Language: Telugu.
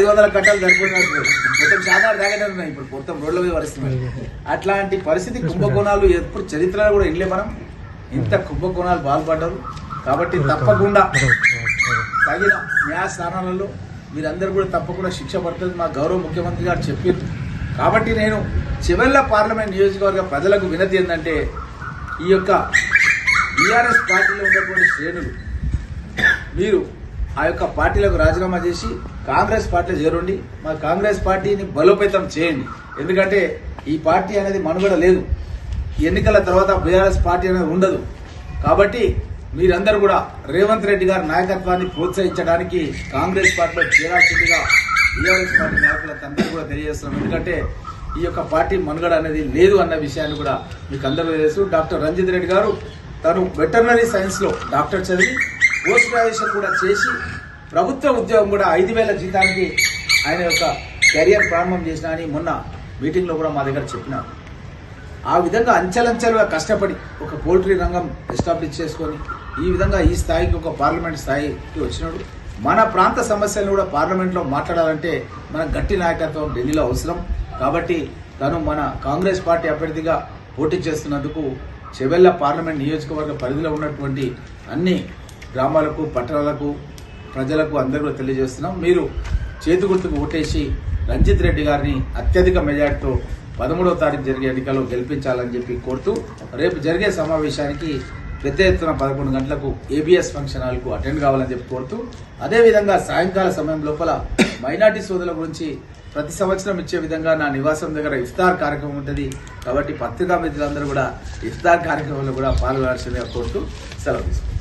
ఐదు వందల కట్టాలు సరిపోయినట్టు మొత్తం చాలా దాగానే ఉన్నాయి ఇప్పుడు మొత్తం రోడ్ల మీద పరిస్థితి అట్లాంటి పరిస్థితి కుంభకోణాలు ఎప్పుడు చరిత్రలో కూడా వెళ్ళే మనం. ఇంత కుంభకోణాలు బాధపడ్డారు కాబట్టి తప్పకుండా తగిన న్యాయస్థానాలలో మీరందరూ కూడా తప్పకుండా శిక్ష పడుతుంది మా గౌరవ ముఖ్యమంత్రి గారు చెప్పారు. కాబట్టి నేను చివరిల పార్లమెంట్ నియోజకవర్గ ప్రజలకు వినతి ఏంటంటే ఈ యొక్క బీఆర్ఎస్ పార్టీలో ఉన్నటువంటి శ్రేణులు మీరు ఆ యొక్క పార్టీలకు రాజీనామా చేసి కాంగ్రెస్ పార్టీలో చేరండి మా కాంగ్రెస్ పార్టీని బలోపేతం చేయండి. ఎందుకంటే ఈ పార్టీ అనేది మనుగడ లేదు. ఎన్నికల తర్వాత బీఆర్ఎస్ పార్టీ అనేది ఉండదు. కాబట్టి మీరందరూ కూడా రేవంత్ రెడ్డి గారి నాయకత్వాన్ని ప్రోత్సహించడానికి కాంగ్రెస్ పార్టీలో చేరాల్సిందిగా బీఆర్ఎస్ పార్టీ నాయకులకు అందరూ కూడా తెలియజేస్తున్నాం. ఎందుకంటే ఈ యొక్క పార్టీ మనుగడ అనేది లేదు అన్న విషయాన్ని కూడా మీకు అందరూ తెలుసు డాక్టర్ రంజిత్ రెడ్డి గారు తను వెటర్నరీ సైన్స్లో డాక్టర్ చదివి పోస్ట్ గ్రాడ్యుయేషన్ కూడా చేసి ప్రభుత్వ ఉద్యోగం కూడా ఐదు వేల జీతానికి ఆయన యొక్క కెరియర్ ప్రారంభం చేసిన అని మొన్న మీటింగ్లో కూడా మా దగ్గర చెప్పినారు. ఆ విధంగా అంచెలంచెలుగా కష్టపడి ఒక పోల్ట్రీ రంగం ఎస్టాబ్లిష్ చేసుకొని ఈ విధంగా ఈ స్థాయికి ఒక పార్లమెంట్ స్థాయికి వచ్చినాడు. మన ప్రాంత సమస్యలను కూడా పార్లమెంట్లో మాట్లాడాలంటే మన గట్టి నాయకత్వం ఢిల్లీలో అవసరం. కాబట్టి తను మన కాంగ్రెస్ పార్టీ అభ్యర్థిగా పోటీ చేస్తున్నందుకు చెవెళ్ళ పార్లమెంట్ నియోజకవర్గ పరిధిలో ఉన్నటువంటి అన్ని గ్రామాలకు పట్టణాలకు ప్రజలకు అందరూ కూడా తెలియజేస్తున్నాం. మీరు చేతి గుర్తుకు ఓటేసి రంజిత్ రెడ్డి గారిని అత్యధిక మెజార్టీతో పదమూడవ తారీఖు జరిగే ఎన్నికల్లో గెలిపించాలని చెప్పి కోరుతూ రేపు జరిగే సమావేశానికి పెద్ద ఎత్తున పదకొండు గంటలకు ఏబిఎస్ ఫంక్షన్ హాల్కు అటెండ్ కావాలని చెప్పి కోరుతూ అదేవిధంగా సాయంకాల సమయం లోపల మైనార్టీ సోదరుల గురించి ప్రతి సంవత్సరం ఇచ్చే విధంగా నా నివాసం దగ్గర ఇఫ్తార్ కార్యక్రమం ఉంటుంది. కాబట్టి పత్రికా మిత్రులందరూ కూడా ఇఫ్తార్ కార్యక్రమంలో కూడా పాల్గొనాల్సిందిగా కోరుతూ సెలవు తీసుకుంటాను